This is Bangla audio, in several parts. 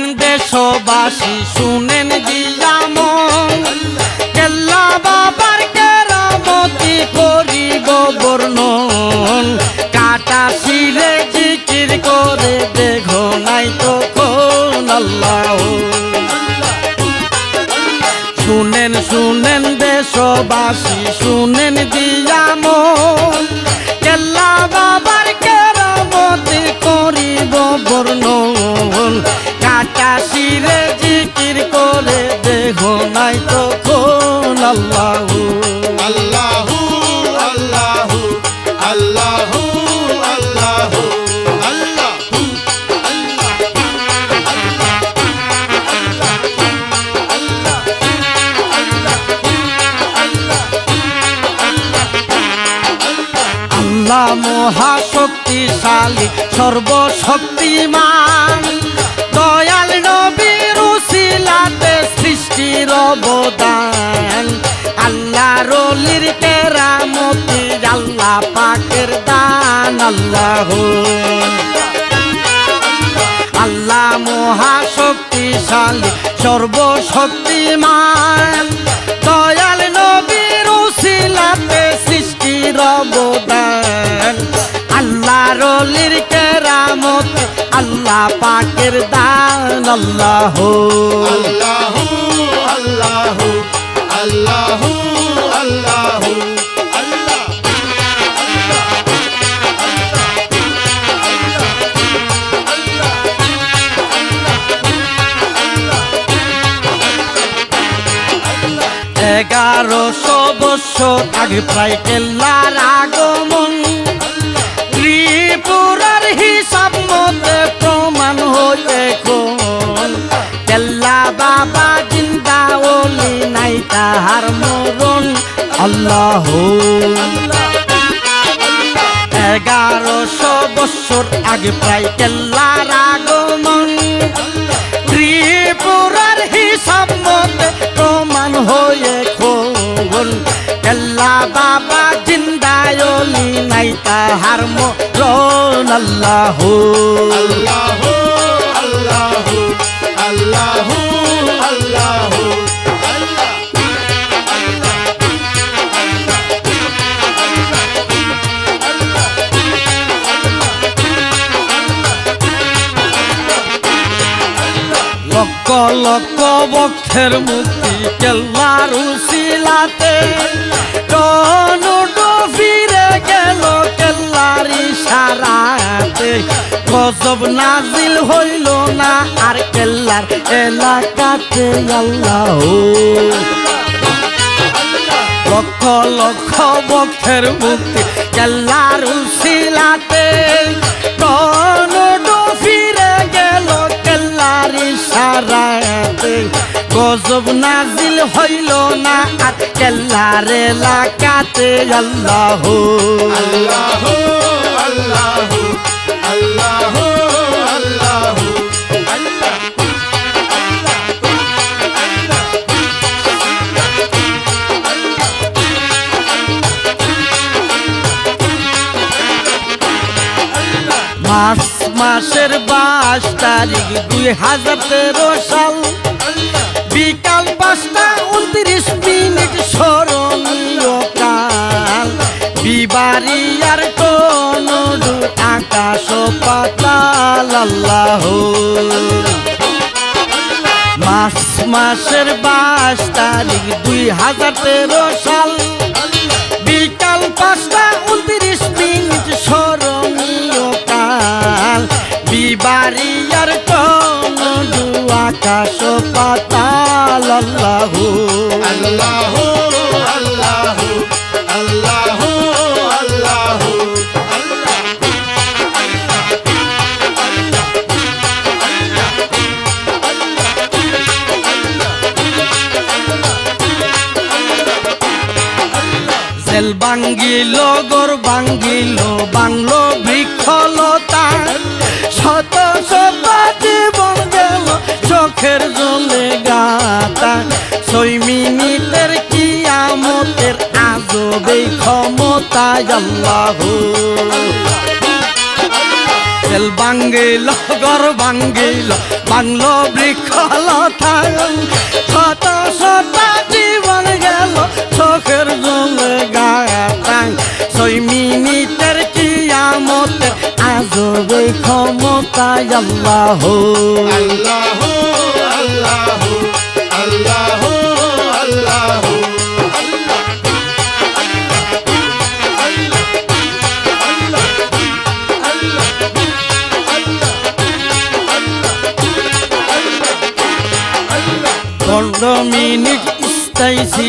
দেশবাসী, শুনেন কেল্লা বাবার কেরামতি করিব বর্ণন। কাটা শিরে জিকির করে দেখো নাই তো কোন আল্লাহ। শুনেন শুনেন দেশবাসী মহাশক্তিশালী সর্বশক্তিমান। দয়াল নবীর উসিলাতে সৃষ্টির অবদান। আল্লাহ রলির কেরামতি, আল্লাহ পাকের দান, আল্লাহ। আল্লাহ মহাশক্তিশালী, সর্বশক্তিমান। দয়াল নবীর উসিলাতে সৃষ্টির অবদান। আল্লাহ রলির কেরামত আল্লাহ পাকের দান আল্লাহ আল্লাহু আল্লাহু আল্লাহু আল্লাহু এগারোশো বছর আগে প্রায় কেল্লার আগমন তাহার মরণ আল্লাহ। এগারোশো বছর আগে প্রায় কেল্লার আগমন। ত্রিপুরার হিসাব মতে প্রমাণ হয়ে খোল। কেল্লা বাবা জিন্দায়লি নাই তাহার মরণ আল্লাহ আল্লাহু। আল্লাহু আল্লাহু আল্লাহু, আল্লাহ। লক্ষ বক্ষের মুক্তি কেল্লার উশিলাতে টনুটো ফিরে গেল কেল্লার ইশারাতে। গজব নাজিল হইল না আর কেল্লার এলাকাতে, আল্লাহ। লক্ষ লক্ষ বক্ষের মুক্তি কেল্লার উশিলাতে গজব নাজিল হইল না আর কেল্লার এলাকাতে আল্লাহ। আল্লাহু মাস মাসের বাইশ তারিখ দুই হাজার তেরো সাল। বিকাল পাঁচটা উনত্রিশ মিনিট স্মরণীয় কাল বিবারিয়ার কোন আকাশ পাতাল, আল্লাহ। মাস মাসের বাইশ তারিখ দুই হাজার তেরো সাল। বিকাল পাঁচটা উনত্রিশ মিনিট স্মরণীয় কাল বিবারিয়ার কোন আকাশ পাতাল আল্লাহ আল্লাহু আল্লাহু আল্লাহু আল্লাহু জেল বাঙ্গিল গর বাঙ্গিল বাংলো বৃক্ষলতা। শত শত জীবন গেল চোখের ক্ষমতা আল্লাহ। সেল বাঙ্গিল গর বাঙ্গিল, বাংলো বৃক্ষলতা শত শত জীবন গেল, চোখের জলে গাতাং ছয় মিনিটের কিয়ামতে আজবে আল্লাহ আল্লাহ আল্লাহ।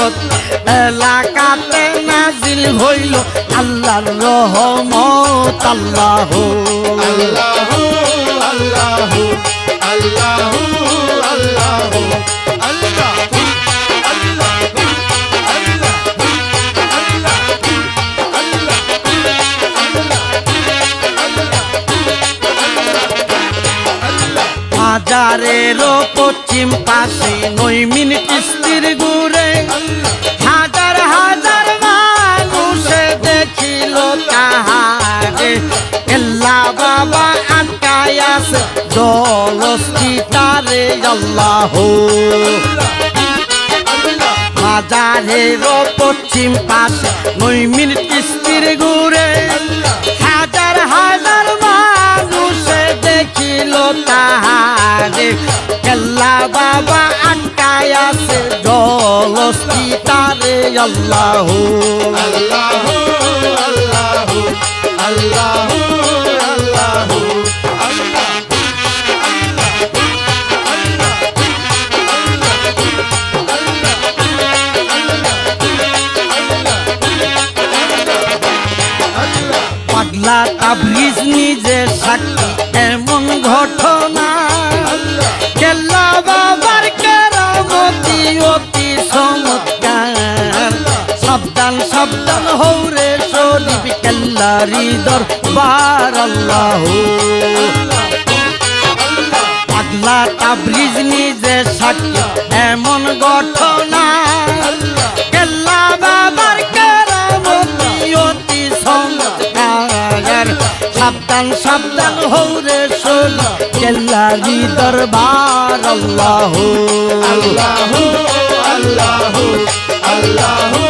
পথ এলাকাতে নাজিল হইল আল্লাহর রহমত আল্লাহ আল্লাহ আল্লাহ পশ্চিম পাশে নই মিনিট স্থির তাহারে এল্লা বাবা আটকায় আছে জলস্থিতারে আল্লাহ। হাজারেরও পশ্চিম পাশে নই মিনিট স্থির ঘুরে। হাজার হাজার মানুষে দেখিল তাহারে। কেল্লা বাবা আটকায় আছে কলস কি আল্লাহ। আল্লাহ আল্লাহ আল্লাহ। সাবধান হৌরে শরীফ কেল্লারি দরবার, আল্লাহ। পাগলা তাবলিজ নিজে সাক্ষী, এমন ঘটনা। কেল্লা বাবার কেরামতি অতি চমৎকার সাবধান সাবধান হৌরে শোল কেল্লারি দরবার, আল্লাহ। আল্লাহ আল্লাহ আল্লাহ।